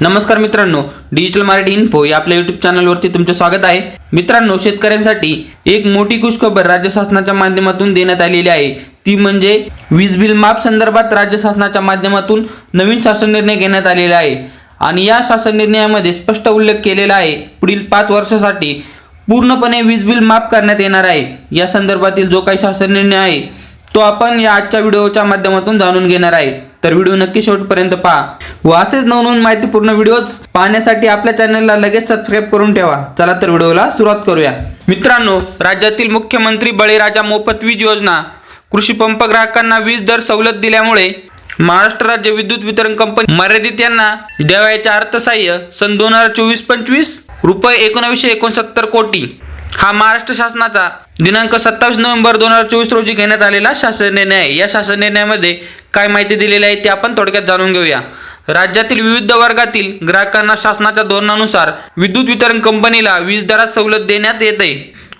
नमस्कार मित्रांनो digital Marathi info या आपल्या युट्यूब चॅनलवरती तुमचे स्वागत आहे. मित्रांनो शेतकऱ्यांसाठी एक मोठी खुशखबर राज्य शासनाच्या माध्यमातून देण्यात आलेली आहे. ती म्हणजे वीज बिल माफ संदर्भात राज्य शासनाच्या माध्यमातून नवीन शासन निर्णय घेण्यात आलेला आहे. आणि या शासन निर्णयामध्ये स्पष्ट उल्लेख केलेला आहे. पुढील पाच वर्षासाठी पूर्णपणे वीज बिल माफ करण्यात येणार आहे. या संदर्भातील जो काही शासन निर्णय आहे तो आपण या आजच्या व्हिडिओच्या माध्यमातून जाणून घेणार आहे. तर व्हिडिओ नक्की शेवटपर्यंत पहा. व असेच नवनवीन माहितीपूर्ण व्हिडिओज पाहण्यासाठी आपल्या चॅनलला लगेच सबस्क्राईब करून ठेवा. चला तर व्हिडिओला सुरुवात करूया. मित्रांनो राज्यातील मुख्यमंत्री बळीराजा मोफत वीज योजना. कृषी पंप ग्राहकांना वीज दर सवलत दिल्यामुळे महाराष्ट्र राज्य विद्युत वितरण कंपनी मर्यादित यांना द्यावयाचे अर्थसहाय्य सन दोन हजार चोवीस पंचवीस रुपये एकोणावीसशे एकोणसत्तर कोटी. हा महाराष्ट्र शासनाचा दिनांक सत्तावीस नोव्हेंबर दोन हजार चोवीस रोजी घेण्यात आलेला शासन निर्णय आहे. या शासन निर्णयामध्ये काय माहिती दिलेली आहे ते आपण थोडक्यात जाणून घेऊया. राज्यातील विविध वर्गातील ग्राहकांना शासनाच्या धोरणानुसार विद्युत वितरण कंपनीला वीज दरात सवलत देण्यात येते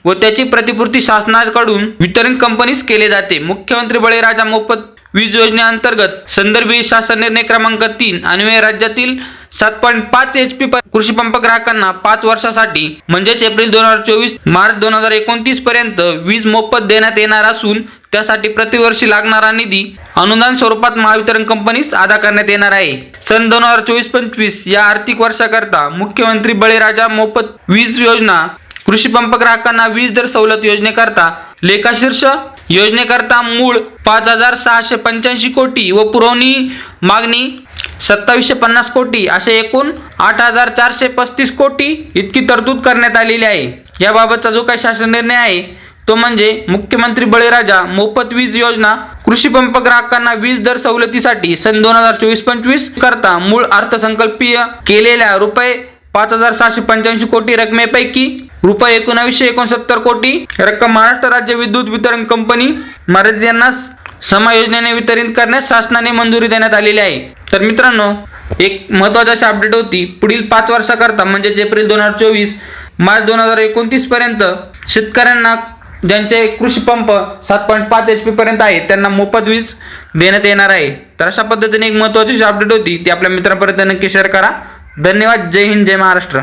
व त्याची प्रतिपूर्ती शासनाकडून वितरण कंपनीस केले जाते. मुख्यमंत्री बळीराजा मोफत वीज योजनेअंतर्गत संदर्भी शासन निर्णय क्रमांक तीन अन्वये राज्यातील सात पॉईंट पाच एच पी कृषी पंप ग्राहकांना पाच वर्षासाठी म्हणजेच एप्रिल दोन हजार चोवीस मार्च दोन हजार एकोणतीस पर्यंत वीज मोफत देण्यात येणार असून त्यासाठी प्रतिवर्षी लागणारा निधी अनुदान स्वरूपात महावितरण कंपनीस अदा करण्यात येणार आहे. सन दोन हजार चोवीस पंचवीस या आर्थिक वर्षाकरता मुख्यमंत्री बळीराजा मोफत वीज योजना कृषी पंप ग्राहकांना वीज दर सवलत योजनेकरता लेखाशीर्ष योजनेकरता मूळ पाच हजार सहाशे पंच्याऐंशी कोटी व पुरवणी मागणी सत्तावीसशे पन्नास कोटी असे एकूण आठ हजार चारशे पस्तीस कोटी इतकी तरतूद करण्यात आलेली आहे. याबाबतचा जो काही शासन निर्णय आहे तो म्हणजे मुख्यमंत्री बळीराजा मोफत वीज योजना कृषी पंप ग्राहकांना वीज दर सवलतीसाठी सन दोन हजार चोवीस पंचवीस करता मूळ अर्थसंकल्पीय केलेल्या रुपये पाच हजार सहाशे पंच्याऐंशी कोटी रकमेपैकी रुपये एकोणावीसशे एकोणसत्तर कोटी. रक्कम महाराष्ट्र राज्य विद्युत वितरण कंपनी मर्यादित यांना समायोजनेने वितरित करण्यास शासनाने मंजुरी देण्यात आलेली आहे. तर मित्रांनो एक महत्वाची अशी अपडेट होती. पुढील पाच वर्षाकरता म्हणजेच एप्रिल दोन हजार चोवीस मार्च दोन हजार एकोणतीस पर्यंत शेतकऱ्यांना ज्यांचे कृषी पंप सात पॉईंट पाच एच पी पर्यंत आहे त्यांना मोफत वीज देण्यात येणार आहे. तर अशा पद्धतीने एक महत्वाची अपडेट होती ती आपल्या मित्रांपर्यंत नक्की शेअर करा. धन्यवाद. जय हिंद जय महाराष्ट्र.